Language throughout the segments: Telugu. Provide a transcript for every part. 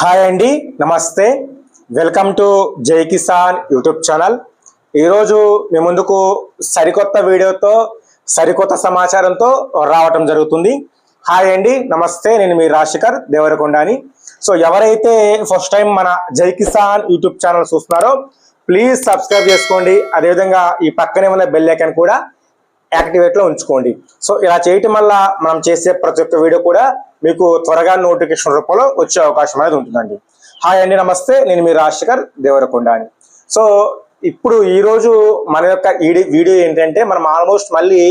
హాయ్ అండి నమస్తే వెల్కమ్ టు జై కిసాన్ యూట్యూబ్ ఛానల్ ఈరోజు మీ ముందుకు సరికొత్త వీడియోతో సరికొత్త సమాచారంతో రావటం జరుగుతుంది. హాయ్ అండి నమస్తే నేను మీ రాజశేఖర్ దేవరకొండని. సో ఎవరైతే ఫస్ట్ టైం మన జై కిసాన్ యూట్యూబ్ ఛానల్ చూస్తున్నారో ప్లీజ్ సబ్స్క్రైబ్ చేసుకోండి. అదేవిధంగా ఈ పక్కనే ఉన్న బెల్ ఐకాన్ కూడా యాక్టివేట్లో ఉంచుకోండి. సో ఇలా చేయటం వల్ల మనం చేసే ప్రతి ఒక్క వీడియో కూడా మీకు త్వరగా నోటిఫికేషన్ రూపంలో వచ్చే అవకాశం అనేది ఉంటుందండి. హాయ్ అండి నమస్తే. నేను మీ రాజశేఖర్ దేవరకొండ అని సో ఇప్పుడు ఈరోజు మన యొక్క ఈడి వీడియో ఏంటంటే మనం ఆల్మోస్ట్ మళ్ళీ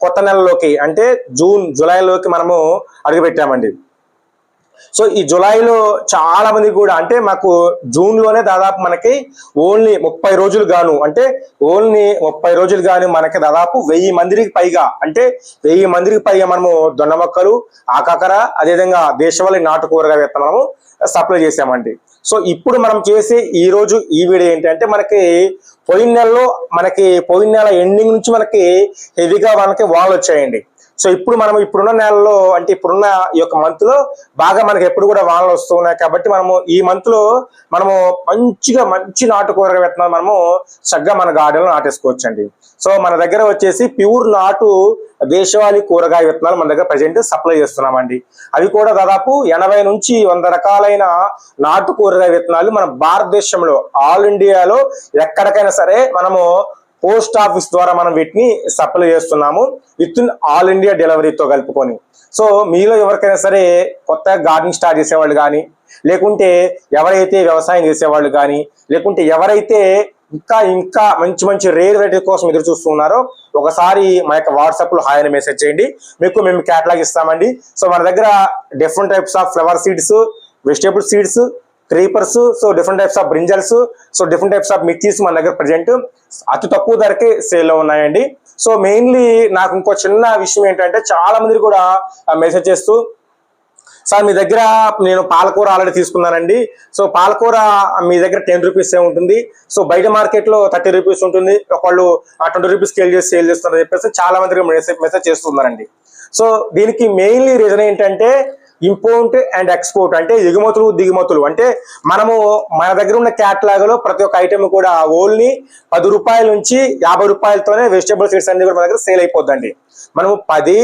కొత్త నెలలోకి అంటే జూన్ జూలైలోకి మనము అడుగుపెట్టామండి. సో ఈ జులైలో చాలా మంది కూడా అంటే మాకు జూన్లోనే దాదాపు మనకి ఓన్లీ ముప్పై రోజులు గాను అంటే ఓన్లీ ముప్పై రోజులు గాను మనకి దాదాపు వెయ్యి మందికి పైగా అంటే వెయ్యి మందికి పైగా మనము దొండ మొక్కలు ఆకాకర అదేవిధంగా దేశవాళి నాటు కూరగాయ విత్తనాలు సప్లై చేసామండి సో ఇప్పుడు మనం చేసే ఈ రోజు ఈ వీడియో ఏంటంటే మనకి పోయిన నెలలో మనకి పోయిన నెల ఎండింగ్ నుంచి మనకి హెవీగా మనకి వాళ్ళు వచ్చాయండి. సో ఇప్పుడు మనం ఇప్పుడున్న నెలలో అంటే ఇప్పుడున్న ఈ యొక్క మంత్లో బాగా మనకి ఎప్పుడు కూడా వానలు వస్తూ ఉన్నాయి. కాబట్టి మనము ఈ మంత్లో మనము మంచిగా మంచి నాటు కూరగాయ విత్తనాలు మనము చక్కగా మన గార్డెన్లో నాటేసుకోవచ్చు అండి సో మన దగ్గర వచ్చేసి ప్యూర్ నాటు దేశవాళీ కూరగాయ విత్తనాలు మన దగ్గర ప్రజెంట్ సప్లై చేస్తున్నామండి. అవి కూడా దాదాపు ఎనభై నుంచి వంద రకాలైన నాటు కూరగాయ విత్తనాలు మన భారతదేశంలో ఆల్ ఇండియాలో ఎక్కడికైనా సరే మనము పోస్ట్ ఆఫీస్ ద్వారా మనం వీటిని సప్లై చేస్తున్నాము విత్ ఇన్ ఆల్ ఇండియా డెలివరీతో కలుపుకొని. సో మీలో ఎవరికైనా సరే కొత్తగా గార్డెనింగ్ స్టార్ట్ చేసేవాళ్ళు కానీ లేకుంటే ఎవరైతే వ్యవసాయం చేసేవాళ్ళు కానీ లేకుంటే ఎవరైతే ఇంకా ఇంకా మంచి మంచి రేర్ వెరైటీ కోసం ఎదురు చూస్తున్నారో ఒకసారి మా యొక్క వాట్సాప్లో హాయ్ అని మెసేజ్ చేయండి. మీకు మేము క్యాటలాగ్ ఇస్తామండి. సో మన దగ్గర different types of flower seeds vegetable seeds creepers so different types of brinjals so different types of mirchis మన దగ్గర ప్రజెంట్ అతి తక్కువ ధరకే సేల్లో ఉన్నాయండి. సో మెయిన్లీ నాకు ఇంకో చిన్న విషయం ఏంటంటే చాలా మంది కూడా మెసేజ్ చేస్తూ సార్ మీ దగ్గర నేను పాలకూర ఆల్రెడీ తీసుకున్నానండి. సో పాలకూర మీ దగ్గర టెన్ రూపీస్ ఏ ఉంటుంది. సో బయట మార్కెట్లో థర్టీ రూపీస్ ఉంటుంది. ఒకళ్ళు ట్వంటీ రూపీస్ సేల్ చేసి సేల్ చేస్తున్నారు చెప్పేసి చాలా మంది మెసేజ్ మెసేజ్ చేస్తున్నారండి సో దీనికి మెయిన్లీ రీజన్ ఏంటంటే ఇంపోర్ట్ అండ్ ఎక్స్పోర్ట్ అంటే ఎగుమతులు దిగుమతులు. అంటే మనము మన దగ్గర ఉన్న క్యాటలాగ్లో ప్రతి ఒక్క ఐటెం కూడా ఓన్లీ పది రూపాయల నుంచి యాభై రూపాయలతోనే వెజిటేబుల్ సీడ్స్ అన్ని కూడా మన దగ్గర సేల్ అయిపోద్దండి. మనము పది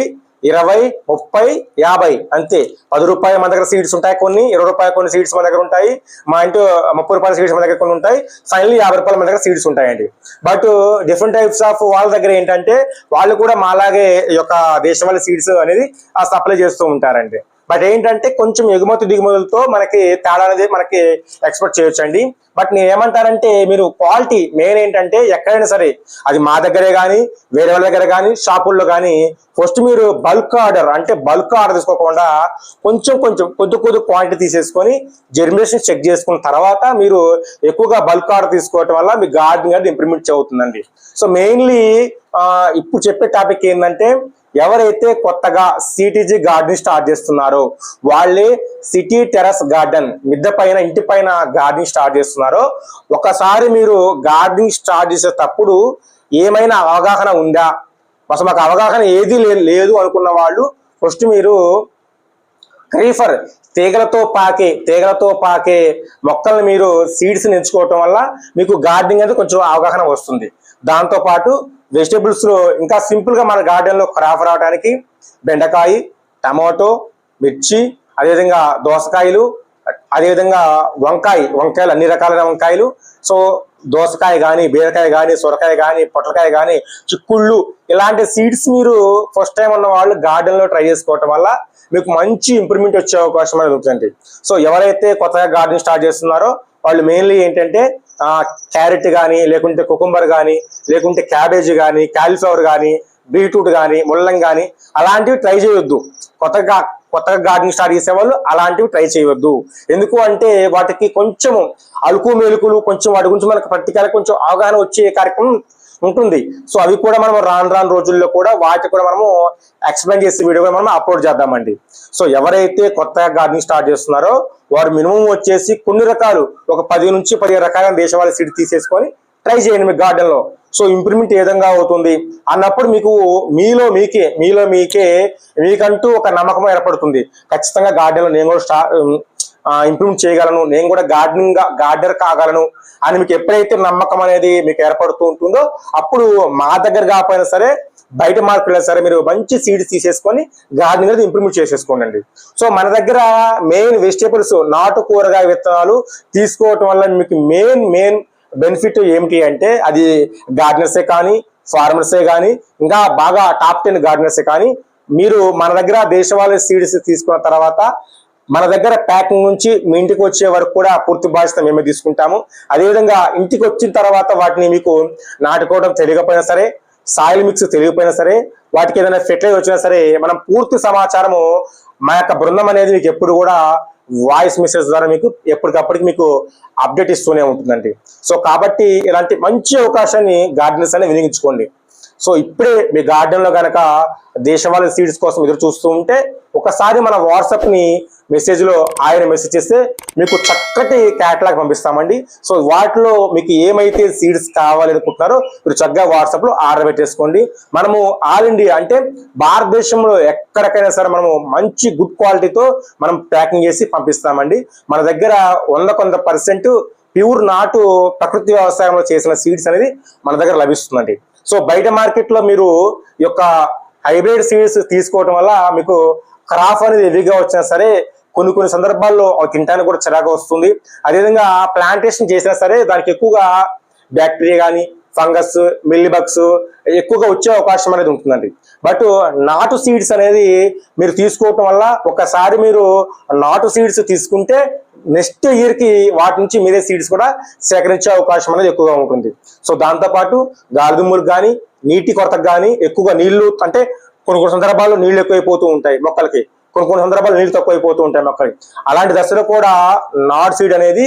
ఇరవై ముప్పై యాభై అంతే. పది రూపాయల మన దగ్గర సీడ్స్ ఉంటాయి కొన్ని ఇరవై రూపాయలు కొన్ని సీడ్స్ మన దగ్గర ఉంటాయి మా ఇంటూ ముప్పై రూపాయల సీడ్స్ మన దగ్గర కొన్ని ఉంటాయి ఫైనల్లీ యాభై రూపాయల మన దగ్గర సీడ్స్ ఉంటాయండి. బట్ డిఫరెంట్ టైప్స్ ఆఫ్ వాళ్ళ దగ్గర ఏంటంటే వాళ్ళు కూడా మాలాగే ఈ యొక్క దేశవాళీ సీడ్స్ అనేది సప్లై చేస్తూ ఉంటారండి. బట్ ఏంటంటే కొంచెం ఎగుమతి దిగుమతులతో మనకి తేడా అనేది మనకి ఎక్స్పెక్ట్ చేయొచ్చు అండి బట్ నేను ఏమంటారంటే మీరు క్వాలిటీ మెయిన్ ఏంటంటే ఎక్కడైనా సరే అది మా దగ్గరే కానీ వేరే వాళ్ళ దగ్గర కానీ షాపుల్లో కానీ ఫస్ట్ మీరు బల్క్ ఆర్డర్ అంటే బల్క్ ఆర్డర్ తీసుకోకుండా కొంచెం కొంచెం కొద్ది కొద్ది క్వాంటిటీ తీసేసుకొని జర్మినేషన్ చెక్ చేసుకున్న తర్వాత మీరు ఎక్కువగా బల్క్ ఆర్డర్ తీసుకోవటం వల్ల మీ గార్డెన్ అనేది ఇంప్రూవ్మెంట్ అవుతుందండి. సో మెయిన్లీ ఇప్పుడు చెప్పే టాపిక్ ఏంటంటే ఎవరైతే కొత్తగా సిటీజీ గార్డెన్ స్టార్ట్ చేస్తున్నారో వాళ్ళే సిటీ టెరస్ గార్డెన్ మిద్దె పైన ఇంటి పైన గార్డెన్ స్టార్ట్ చేస్తున్నారో ఒకసారి మీరు గార్డెన్ స్టార్ట్ చేసేటప్పుడు ఏమైనా అవగాహన ఉందా? అసలు మాకు అవగాహన ఏది లే- లేదు అనుకున్న వాళ్ళు ఫస్ట్ మీరు క్రీఫర్ తీగలతో పాకే తీగలతో పాకే మొక్కల్ని మీరు సీడ్స్ ఎంచుకోవటం వల్ల మీకు గార్డెనింగ్ అనేది కొంచెం అవగాహన వస్తుంది. దాంతో పాటు వెజిటేబుల్స్లో ఇంకా సింపుల్గా మన గార్డెన్లో క్రాప్ రావడానికి బెండకాయ టమాటో మిర్చి అదేవిధంగా దోసకాయలు అదేవిధంగా వంకాయ వంకాయలు అన్ని రకాలైన వంకాయలు. సో దోసకాయ కానీ బీరకాయ కానీ సొరకాయ కానీ పొట్లకాయ కానీ చిక్కుళ్ళు ఇలాంటి సీడ్స్ మీరు ఫస్ట్ టైం ఉన్న వాళ్ళు గార్డెన్లో ట్రై చేసుకోవటం వల్ల మీకు మంచి ఇంప్రూవ్మెంట్ వచ్చే అవకాశం అనేది ఉంటుంది సో ఎవరైతే కొత్తగా గార్డెన్ స్టార్ట్ చేస్తున్నారో వాళ్ళు మెయిన్లీ ఏంటంటే క్యారెట్ కానీ లేకుంటే కుకుంబర్ కానీ లేకుంటే క్యాబేజీ కానీ కాలీఫ్లవర్ కానీ బీట్రూట్ కానీ ముల్లం కానీ అలాంటివి ట్రై చేయొద్దు. కొత్తగా కొత్తగా గార్డెనింగ్ స్టార్ట్ చేసేవాళ్ళు అలాంటివి ట్రై చేయవద్దు ఎందుకు అంటే వాటికి కొంచెం అలుకు మెలుకులు కొంచెం వాటి గురించి మనకు పట్టికల కొంచెం అవగాహన వచ్చే కార్యక్రమం ఉంటుంది. సో అవి కూడా మనం రాను రాను రోజుల్లో కూడా వాటి కూడా మనము ఎక్స్ప్లెయిన్ చేసే వీడియో కూడా మనం అప్లోడ్ చేద్దామండి. సో ఎవరైతే కొత్తగా గార్డెనింగ్ స్టార్ట్ చేస్తున్నారో వారు మినిమం వచ్చేసి కొన్ని రకాలు ఒక పది నుంచి పదిహేను రకాల దేశవాళీ సీడ్ తీసేసుకొని ట్రై చేయండి మీ గార్డెన్లో. సో ఇంప్రూవ్మెంట్ ఏ విధంగా అవుతుంది అన్నప్పుడు మీకు మీలో మీకే మీలో మీకే మీకంటూ ఒక నమ్మకం ఏర్పడుతుంది. ఖచ్చితంగా గార్డెన్లో నేను కూడా స్టార్ట్ ఇంప్రూవ్ చేయగలను. నేను కూడా గార్డెనింగ్ గార్డెనర్ కాగలను అని మీకు ఎప్పుడైతే నమ్మకం అనేది మీకు ఏర్పడుతూ ఉంటుందో అప్పుడు మా దగ్గర కాకపోయినా సరే బయట మార్కెట్లో సరే మీరు మంచి సీడ్స్ తీసేసుకొని గార్డెనింగ్ అనేది ఇంప్రూవ్ చేసేసుకోండి సో మన దగ్గర మెయిన్ వెజిటేబుల్స్ నాటు కూరగాయ విత్తనాలు తీసుకోవటం వల్ల మీకు మెయిన్ మెయిన్ బెనిఫిట్ ఏమిటి అంటే అది గార్డెనర్సే కానీ ఫార్మర్సే కానీ ఇంకా బాగా టాప్ టెన్ గార్డెనర్సే కానీ మీరు మన దగ్గర దేశవాళీ సీడ్స్ తీసుకున్న తర్వాత మన దగ్గర ప్యాకింగ్ నుంచి మీ ఇంటికి వచ్చే వరకు కూడా పూర్తి బాధ్యత మేమే తీసుకుంటాము. అదేవిధంగా ఇంటికి వచ్చిన తర్వాత వాటిని మీకు నాటుకోవడం తెలియకపోయినా సరే సాయిల్ మిక్స్ తెలియకపోయినా సరే వాటికి ఏదైనా ఫెర్టిలైజ్ వచ్చినా సరే మనం పూర్తి సమాచారము మా యొక్క బృందం అనేది మీకు ఎప్పుడు కూడా వాయిస్ మెసేజ్ ద్వారా మీకు ఎప్పటికప్పటికి మీకు అప్డేట్ ఇస్తూనే ఉంటుందండి. సో కాబట్టి ఇలాంటి మంచి అవకాశాన్ని గార్డెన్స్ అనేది వినియోగించుకోండి సో ఇప్పుడే మీ గార్డెన్లో కనుక దేశవాళీ సీడ్స్ కోసం ఎదురు చూస్తూ ఉంటే ఒకసారి మన వాట్సాప్ని మెసేజ్లో ఆయన మెసేజ్ చేస్తే మీకు చక్కటి క్యాటలాగ్ పంపిస్తామండి. సో వాటిలో మీకు ఏమైతే సీడ్స్ కావాలి అనుకుంటున్నారో మీరు చక్కగా వాట్సాప్లో ఆర్డర్ పెట్టేసుకోండి. మనము ఆల్ ఇండియా అంటే భారతదేశంలో ఎక్కడికైనా సరే మనము మంచి గుడ్ క్వాలిటీతో మనం ప్యాకింగ్ చేసి పంపిస్తామండి. మన దగ్గర వంద కొంత పర్సెంట్ ప్యూర్ నాటు ప్రకృతి వ్యవసాయంలో చేసిన సీడ్స్ అనేది మన దగ్గర లభిస్తుందండి. సో బయట మార్కెట్లో మీరు యొక్క హైబ్రిడ్ సీడ్స్ తీసుకోవటం వల్ల మీకు క్రాఫ్ అనేది హెవీగా వచ్చినా సరే కొన్ని కొన్ని సందర్భాల్లో అవి తినడానికి కూడా చిరాగా వస్తుంది. అదేవిధంగా ప్లాంటేషన్ చేసినా సరే దానికి ఎక్కువగా బ్యాక్టీరియా కానీ ఫంగస్ మిల్లీబగ్స్ ఎక్కువగా వచ్చే అవకాశం అనేది ఉంటుందండి. బట్ నాటు సీడ్స్ అనేది మీరు తీసుకోవటం వల్ల ఒకసారి మీరు నాటు సీడ్స్ తీసుకుంటే నెక్స్ట్ ఇయర్కి వాటి నుంచి మీరే సీడ్స్ కూడా సేకరించే అవకాశం అనేది ఎక్కువగా ఉంటుంది. సో దాంతోపాటు గాలిదుమ్ములకు కానీ నీటి కొరతకు కానీ ఎక్కువగా నీళ్ళు అంటే కొన్ని కొన్ని సందర్భాల్లో నీళ్ళు ఎక్కువైపోతూ ఉంటాయి మొక్కలకి. కొన్ని కొన్ని సందర్భాల్లో నీళ్ళు తక్కువైపోతూ ఉంటాయి మొక్కలకి. అలాంటి దశలో కూడా నాట్ సీడ్ అనేది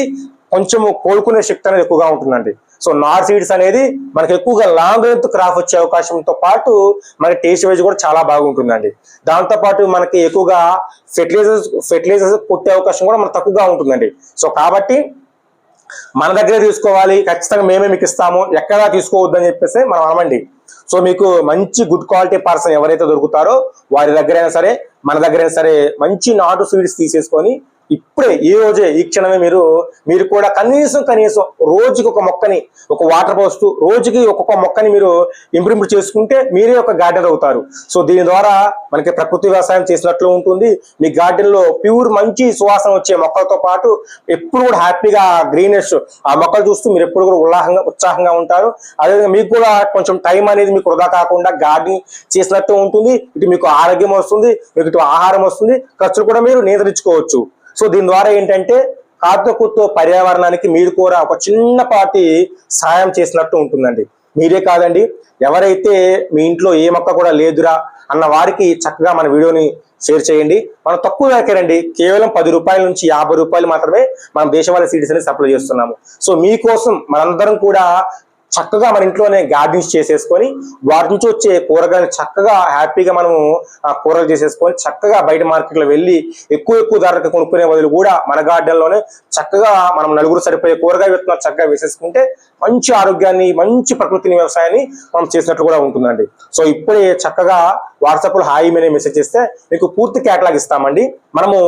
కొంచెము కోలుకునే శక్తి అనేది ఎక్కువగా ఉంటుందండి. సో నార్ సీడ్స్ అనేది మనకి ఎక్కువగా లాంగ్ లెంత్ క్రాప్ వచ్చే అవకాశంతో పాటు మనకి టేస్ట్ వైజ్ కూడా చాలా బాగుంటుందండి. దాంతో పాటు మనకి ఎక్కువగా ఫెర్టిలైజర్స్ ఫెర్టిలైజర్స్ కొట్టే అవకాశం కూడా మనకు తక్కువగా ఉంటుందండి. సో కాబట్టి మన దగ్గరే తీసుకోవాలి ఖచ్చితంగా మేమే మీకు ఇస్తాము ఎక్కడా తీసుకోవద్దని చెప్పేసి మనం అనమండి. సో మీకు మంచి గుడ్ క్వాలిటీ పర్సన్ ఎవరైతే దొరుకుతారో వారి దగ్గరైనా సరే మన దగ్గరైనా సరే మంచి నాటు సీడ్స్ తీసేసుకొని ఇప్పుడే ఈ రోజే ఈ క్షణమే మీరు మీరు కూడా కనీసం కనీసం రోజుకి ఒక మొక్కని ఒక వాటర్ పోస్తూ రోజుకి ఒక్కొక్క మొక్కని మీరు ఇంప్రూవ్ చేసుకుంటే మీరే ఒక గార్డెన్ అవుతారు. సో దీని ద్వారా మనకి ప్రకృతి వ్యవసాయం చేసినట్లు ఉంటుంది. మీ గార్డెన్లో ప్యూర్ మంచి సువాసన వచ్చే మొక్కలతో పాటు ఎప్పుడు కూడా హ్యాపీగా గ్రీనెస్ ఆ మొక్కలు చూస్తూ మీరు ఎప్పుడు కూడా ఉల్లాహంగా ఉత్సాహంగా ఉంటారు. అదేవిధంగా మీకు కూడా కొంచెం టైం అనేది మీకు వృధా కాకుండా గార్డెనింగ్ చేసినట్టు ఉంటుంది. ఇటు మీకు ఆరోగ్యం వస్తుంది మీకు ఇటు ఆహారం వస్తుంది. ఖర్చులు కూడా మీరు నియంత్రించుకోవచ్చు. సో దీని ద్వారా ఏంటంటే కాతకుతో పర్యావరణానికి మీరు కూడా ఒక చిన్నపాటి సాయం చేసినట్టు ఉంటుందండి. మీరే కాదండి ఎవరైతే మీ ఇంట్లో ఏ మొక్క కూడా లేదురా అన్న వారికి చక్కగా మన వీడియోని షేర్ చేయండి. మనం తక్కువ ధరకేనండి కేవలం పది రూపాయల నుంచి యాభై రూపాయలు మాత్రమే మనం దేశవాళీ సీడ్స్ అనేది సప్లై చేస్తున్నాము. సో మీకోసం మనందరం కూడా చక్కగా మన ఇంట్లోనే గార్డెన్స్ చేసేసుకొని వాటి నుంచి వచ్చే కూరగాయలు చక్కగా హ్యాపీగా మనము కూరలు చేసేసుకొని చక్కగా బయట మార్కెట్లో వెళ్ళి ఎక్కువ ఎక్కువ ధరకు కొనుక్కునే బదులు కూడా మన గార్డెన్లోనే చక్కగా మనం నలుగురు సరిపోయే కూరగాయ విత్తనాలు చక్కగా వేసేసుకుంటే మంచి ఆరోగ్యాన్ని మంచి ప్రకృతిని వ్యవసాయాన్ని మనం చేసినట్లు కూడా ఉంటుందండి. సో ఇప్పుడే చక్కగా వాట్సాప్లో హాయి మీద మెసేజ్ చేస్తే మీకు పూర్తి కేటలాగ్ ఇస్తామండి. మనము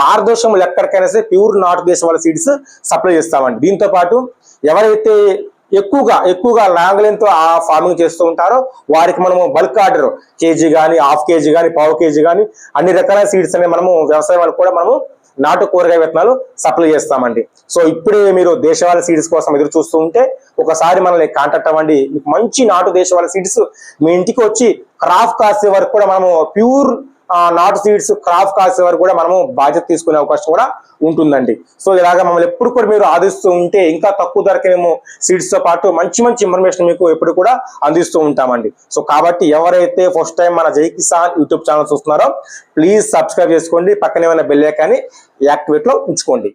భారతదేశంలో ఎక్కడికైనా సరే ప్యూర్ నాటు దేశం వాళ్ళ సీడ్స్ సప్లై చేస్తామండి. దీంతో పాటు ఎవరైతే ఎక్కువగా ఎక్కువగా లాంగ్ లెంత్ ఆ ఫార్మింగ్ చేస్తూ ఉంటారో. వారికి మనము బల్క్ ఆర్డర్ కేజీ కానీ హాఫ్ కేజీ కానీ పావు కేజీ కానీ అన్ని రకాల సీడ్స్ అనేవి మనము వ్యవసాయం వాళ్ళకి కూడా మనము నాటు కూరగాయ విత్తనాలు సప్లై చేస్తామండి. సో ఇప్పుడే మీరు దేశవాళీ సీడ్స్ కోసం ఎదురు చూస్తూ ఉంటే ఒకసారి మనల్ని కాంటాక్ట్ అవ్వండి. మీకు మంచి నాటు దేశవాళీ సీడ్స్ మీ ఇంటికి వచ్చి క్రాఫ్ కాసే వరకు కూడా మనము ప్యూర్ నాటు సీడ్స్ క్రాప్ కాసే వరకు కూడా మనము బాధ్యత తీసుకునే అవకాశం కూడా ఉంటుందండి. సో ఇలాగ మమ్మల్ని ఎప్పుడు కూడా మీరు ఆదిస్తూ ఉంటే ఇంకా తక్కువ ధరకే మేము సీడ్స్తో పాటు మంచి మంచి ఇన్ఫర్మేషన్ మీకు ఎప్పుడు కూడా అందిస్తూ ఉంటామండి. సో కాబట్టి ఎవరైతే ఫస్ట్ టైం మన జై కిసాన్ యూట్యూబ్ ఛానల్ చూస్తున్నారో ప్లీజ్ సబ్స్క్రైబ్ చేసుకోండి. పక్కనే ఉన్న బెల్ ఐకాన్ని యాక్టివేట్లో ఉంచుకోండి.